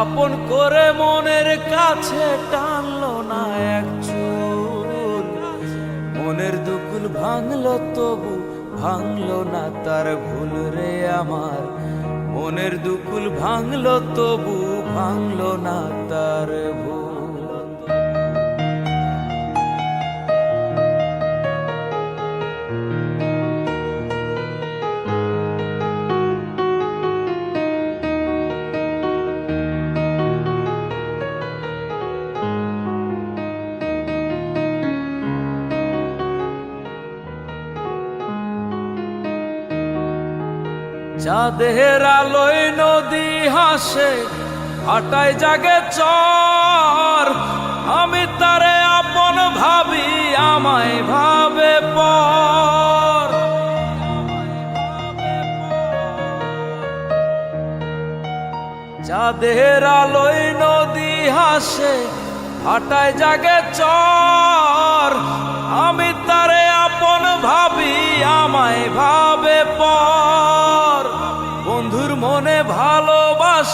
আপন করে মনের কাছে টানলো না এক চুল। মনের দুকুল ভাঙলো, তবু ভাঙলো না তার ভুল রে আমার। মনের দুকুল ভাঙলো, তবু ভাঙলো না তার ভুল। চাঁদের আলোয় নদী হাসে হাটায় জাগে চর। আমি তারে আপন ভাবি, আমায় ভাবে পর। চাঁদের আলোয় নদী হাসে হাটায় জাগে চর।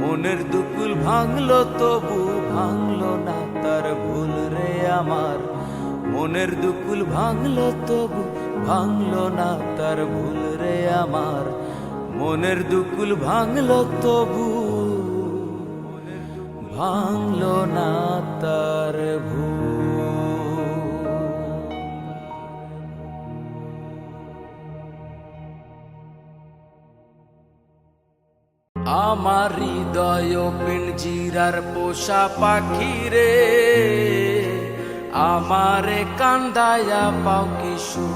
মনের দুকুল ভাঙলো, তবু ভাঙলো না তার ভুল রে আমার। মনের দুকুল ভাঙলো, তবু ভাঙলো না তার ভুল রে আমার। মনের দুকুল ভাঙলো, তবু ভাঙলো না তার ভুল হৃদয় পিঞ্জিরার পোষা পাখি রে। আমারে কান্দায়া পাও কিশু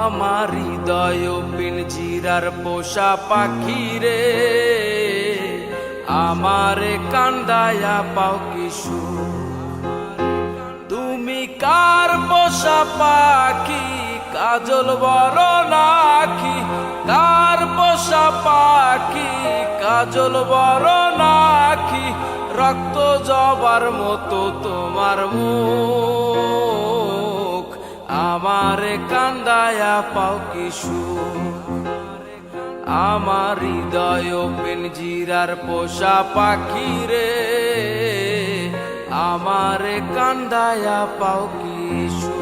আমার হৃদয় পিঞ্জিরার পোষা পাখি রে। আমারে কান্দায়া পাও কিশু তুমি কার পোষা পাখি? কাজল বড় নাকি কার পোষা পাখি কাজল বড় নাকি রক্ত জবার মতো তোমার মুখ। আমারে কান্দায়া পাও কিশু আমার হৃদয় পিঞ্জিরার পোষা পাখি রে। আমারে কান্দায়া পাও কিশু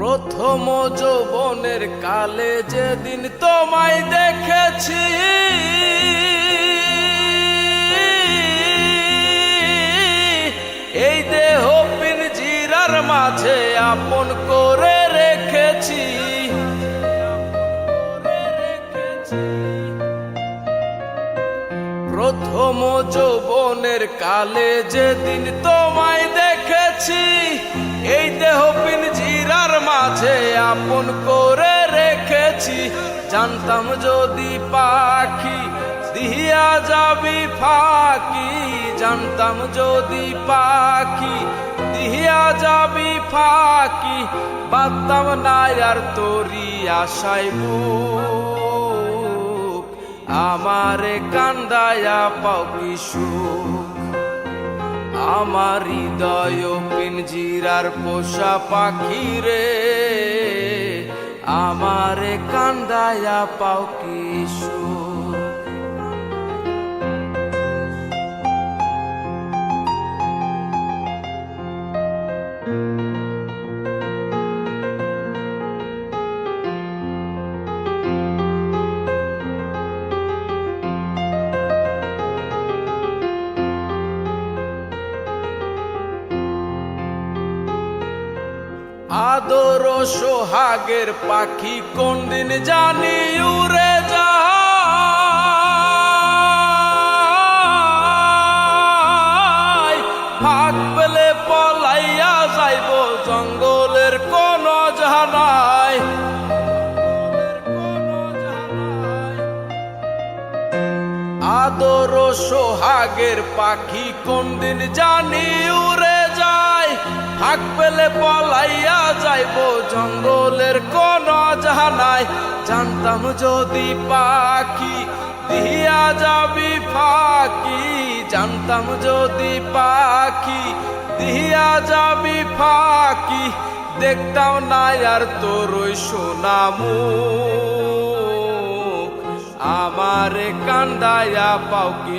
প্রথম যৌবনের কালে যেদিন তোমায় দেখেছি এই দেহ পিনজিরার মাঝে আপন প্রথম যৌবনের কালে যেদিন তোমায় দেখেছি, এই দেহ পিনজিরার মাঝে আপন করে রেখেছি। জানতাম যদি পাখি দিয়া যাবি ফাঁকি, জানতাম যদি পাখি দিয়া যাবি ফাঁকি বাদতাম না আর তোরি আশাই বুক। আমারে কান্দায়া পাও কি আমার হৃদয় পিনজিরার পোষা পাখি রে। আমারে কান্দায়া পাও কি সুখ? সোহাগের পাখি কোন দিন জানি উড়ে যায়। ফাঁক পেলে পলাইয়া যাইব, জঙ্গলের কোন জানায় আদর সোহাগের পাখি কোন দিন জানি উড়ে যায়। ফাঁক পেলে পলাইয়া যাইব, জঙ্গলের কোন জানায় জানতাম যদি পাখি দিয়া যাবি ফাঁকি, জানতাম যদি পাখি দিয়া যাবি ফাঁকি দেখতাম না আর তোর সোনামু আমারে কান্দায়া পাও কি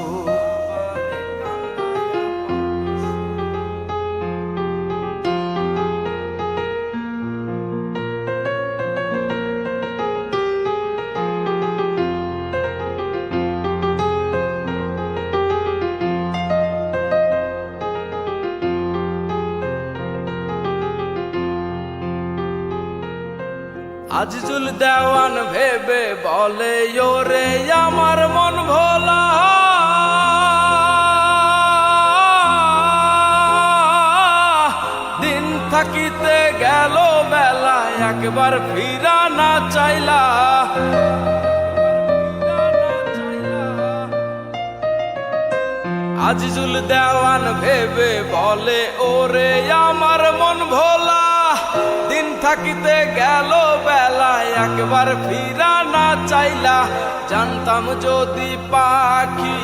আজিজুল দেওয়ান ভেবে বলে, ওরে আমার মন ভোলা। দিন থাকিতে গেল বেলা, একবার ফিরা না চাইলা। আজিজুল দেওয়ান ভেবে বলে, ওরে আমার মন ভোলা। থাকিতে গেল বেলা একবার ফিরা না চাইলা। জানতাম যদি পাখি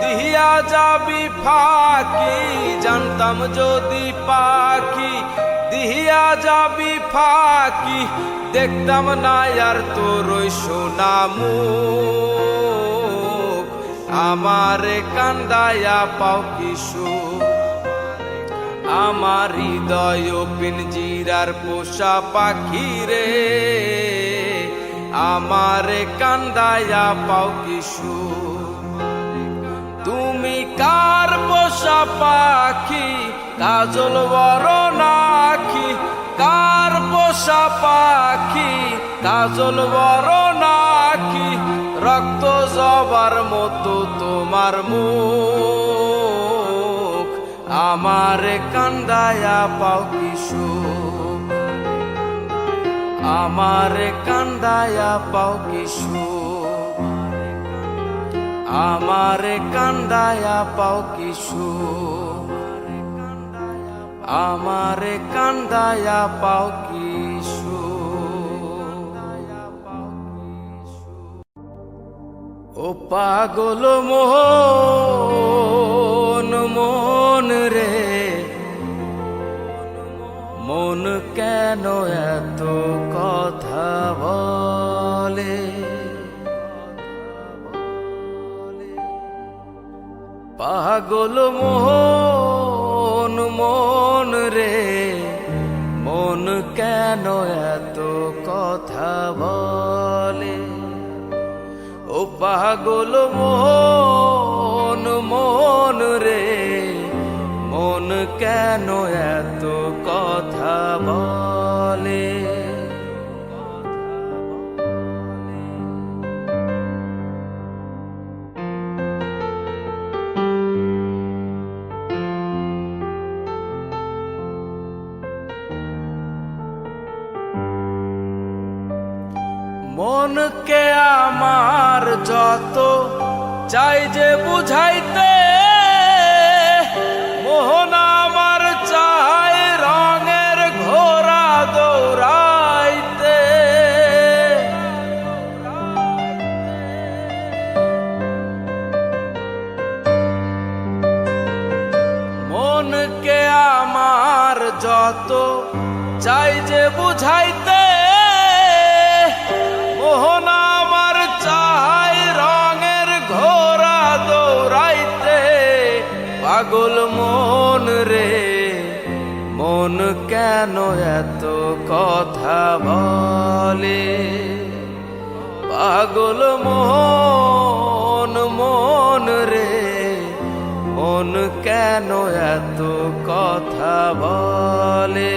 দিয়া যাবি ফাঁকি, জানতাম যদি পাখি দিয়া যাবি ফাঁকি, দেখতাম না আর তোর সোনামু আমারে কান্দায়া পাও কি সুখ? আমার হৃদয় পিনজিরার পোষা পাখি রে। আমারে কান্দায়া পাও কি সুখ? তুমি কার পোষা পাখি? কাজল বড় নাখি কার পোষা পাখি? কাজল বড় নাখি রক্ত জবার মতো তোমার মুখ। আমারে কান্দায়া পাও কি সুখ? আমারে কান্দায়া পাও কি সুখ? আমারে কান্দায়া পাও কি সুখ? আমারে কান্দায়া পাও কি ও পাগল কোন মন রে। মন কেন এত কথা বলে? পাগল মন মন রে। মন কেন এত কথা বলে? ও পাগল মোহন মন রে মন কেন এত কথা বলে? মনকে আমার যত চাই যে বুঝাইতে যত চাই যে বুঝাইতে। মোহন আমার চাই রঙের ঘোড়া দৌড়াইতে। পাগল মন রে, মন কেন এত কথা বলে? পাগল মন মন কেন এত কথা বলে?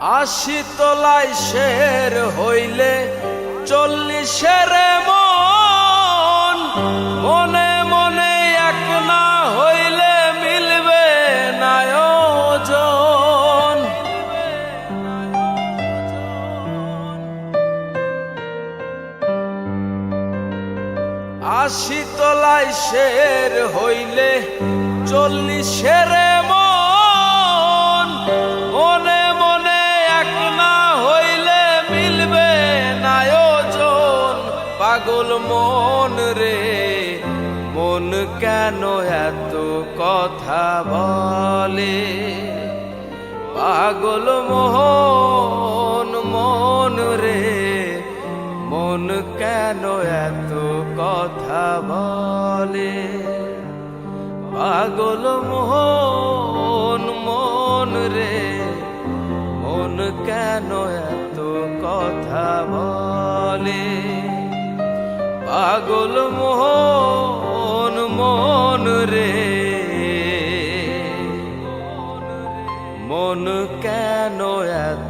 আশি তলায় শের হইলে চল্লিশের মন। মনে মনে এক না হইলে মিলবে না ওজন আশি তলায় শের হইলে চল্লিশের মন রে, মন কেন এত কথা বলে? পাগল মোহন মন রে, মন কেন এত কথা বলে? পাগল মোহন মন রে, মন কেন এত কথা বলে? পাগল মন মন রে। মন কেন এত